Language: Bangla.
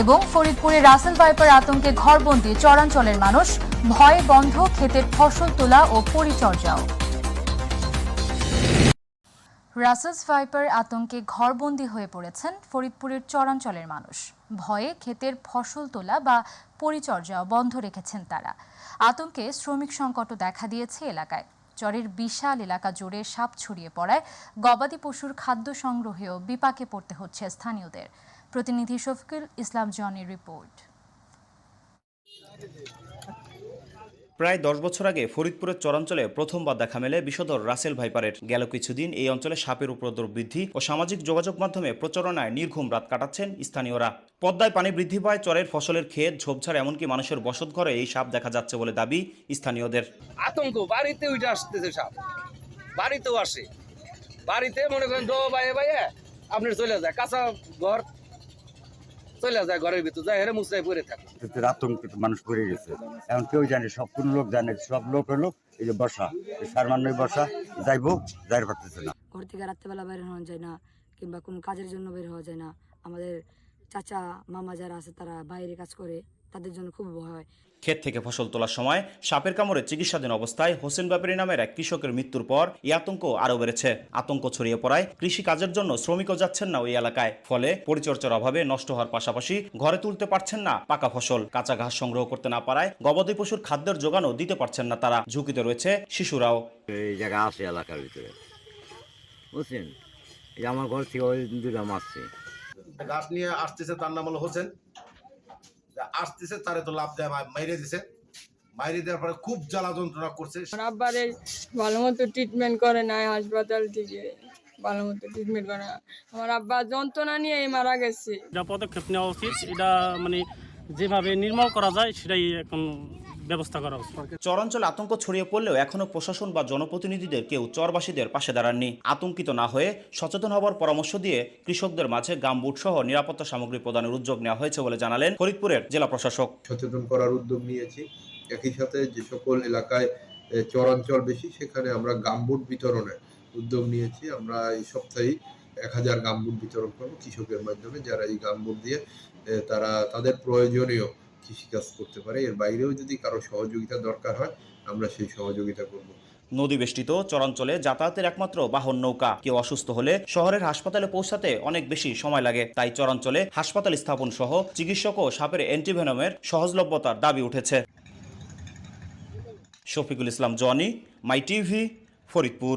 এবং ফরিদপুরে রাসেল ভাইপার আতঙ্কে ঘরবন্দি চরাঞ্চলের মানুষ, ভয়ে বন্ধ, ক্ষেতের ফসল তোলা ও পরিচর্যাও। রাসেলস ভাইপার আতঙ্কে ঘরবন্দি হয়ে পড়েছেন ফরিদপুরের চরাঞ্চলের মানুষ। ভয়ে ক্ষেতের ফসল তোলা বা পরিচর্যা বন্ধ রেখেছেন তারা। আতঙ্কে শ্রমিক সংকটও দেখা দিয়েছে এলাকায়। চরের বিশাল এলাকা জুড়ে সাপ ছড়িয়ে পড়ায় গবাদি পশুর খাদ্য সংগ্রহেও বিপাকে পড়তে হচ্ছে স্থানীয়দের। প্রতিনিধি শফিকুল ইসলাম জনের রিপোর্ট। প্রায় দশ বছর আগে ফরিদপুরের চরাঞ্চলে প্রথমবার দেখা মেলে বিষধর রাসেল ভাইপারের। গেল কিছুদিন এই অঞ্চলে সাপের উপদ্রব বৃদ্ধি ও সামাজিক যোগাযোগ মাধ্যমে প্রচারণায় নির্ঘুম রাত কাটাচ্ছেন স্থানীয়রা। পদ্মায় পানি বৃদ্ধি পায় চরের ফসলের ক্ষেত ঝোপঝাড় এমনকি মানুষের বসত ঘরে এই সাপ দেখা যাচ্ছে বলে দাবি স্থানীয়দের। আতঙ্ক বাড়িতে উঠে আসতেছে সাপ। বাড়িতেও আসে। বাড়িতে মনে করেন দো বাইয়ে বাইয়ে আপনি চলে যায় কাঁচা ঘর চলে যায় ঘরের ভিতর যায় হেরে মুসাই পরে থাকে। আতঙ্কিত মানুষ পড়ে গেছে। এখন কেউ জানে সব কোন লোক জানে সব লোক হলো এই যে বসা সারমান্য বসা যাইবো যাইতে পারতেছে না। ঘর থেকে রাত্রেবেলা বের হওয়া যায় না কিংবা কোনো কাজের জন্য বের হওয়া যায় না। আমাদের চাচা মামা যারা আছে তারা বাইরে কাজ করে। তাদের জন্য খুব ভয় হয়। ক্ষেত থেকে ফসল তোলার সময় সাপের কামড়ে চিকিৎসাধীন অবস্থায় হোসেন ব্যাপারী নামের এক কৃষকের মৃত্যুর পর এই আতঙ্ক আরও বেড়েছে। আতঙ্ক ছড়িয়ে পড়ায় কৃষি কাজের জন্য শ্রমিকও যাচ্ছেন না ওই এলাকায়। ফলে পরিচর্যার অভাবে নষ্ট হওয়ার পাশাপাশি ঘরে তুলতে পারছেন না পাকা ফসল। কাঁচা ঘাস সংগ্রহ করতে না পারায় গবাদি পশুর খাদ্যের যোগানও দিতে পারছেন না তারা। ঝুঁকিতে রয়েছে শিশুরাও। এই জায়গা আছে এলাকার ভিতরে। বুঝছেন? এই আমার ঘর থেকে ওই দুটা মারছে। গাছ নিয়ে আসতেছে তার নাম হলো হোসেন। আসতেছে তারে তো লাভ দেয় মাইরে দিছে। মাইরে দেওয়ার পরে খুব জ্বালা যন্ত্রণা করছে। আমার আব্বারে ভালো মতো ট্রিটমেন্ট করে নাই হাসপাতাল থেকে ভালো মতো ট্রিটমেন্ট করে আমার আব্বা যন্ত্রণা নিয়ে মারা গেছে। যা পদক্ষেপ নেওয়া উচিত এটা মানে যেভাবে নির্মূল করা যায় সেটাই এখন ব্যবস্থা করা উচিত। চরাঞ্চলে আতঙ্ক ছড়িয়ে পড়লেও এখনও প্রশাসন বা জনপ্রতিনিধিদের কেউ চরবাসীদের পাশে দাঁড়াননি। আতঙ্কিত না হয়ে সচেতন হবার পরামর্শ দিয়ে কৃষকদের মাঝে গামবুট সহ নিরাপত্তা সামগ্রী প্রদানের উদ্যোগ নেওয়া হয়েছে বলে জানালেন ফরিদপুরের জেলা প্রশাসক। সচেতন করার উদ্যোগ নিয়েছি। একই সাথে যে সকল এলাকায় চরাঞ্চল বেশি সেখানে আমরা গামবুট বিতরণের উদ্যোগ নিয়েছি। আমরা এই সপ্তাহেই এক হাজার গামবুট বিতরণ করব কৃষকের মাধ্যমে। যারা এই গামবুট দিয়ে তারা তাদের প্রয়োজনীয় কৃষিকাজ করতে পারে, এর বাইরেও যদি কারও সহযোগিতা দরকার হয়, আমরা সেই সহযোগিতা করব। নদী বেষ্টিত চরাঞ্চলে যাতায়াতের একমাত্র বাহন নৌকা। কেউ অসুস্থ হলে শহরের হাসপাতালে পৌঁছাতে অনেক বেশি সময় লাগে। তাই চরাঞ্চলে হাসপাতাল স্থাপন সহ চিকিৎসক ও সাপের অ্যান্টিভেনমের সহজলভ্যতার দাবি উঠেছে। Shafiqul Islam, Jony, my TV, Faridpur.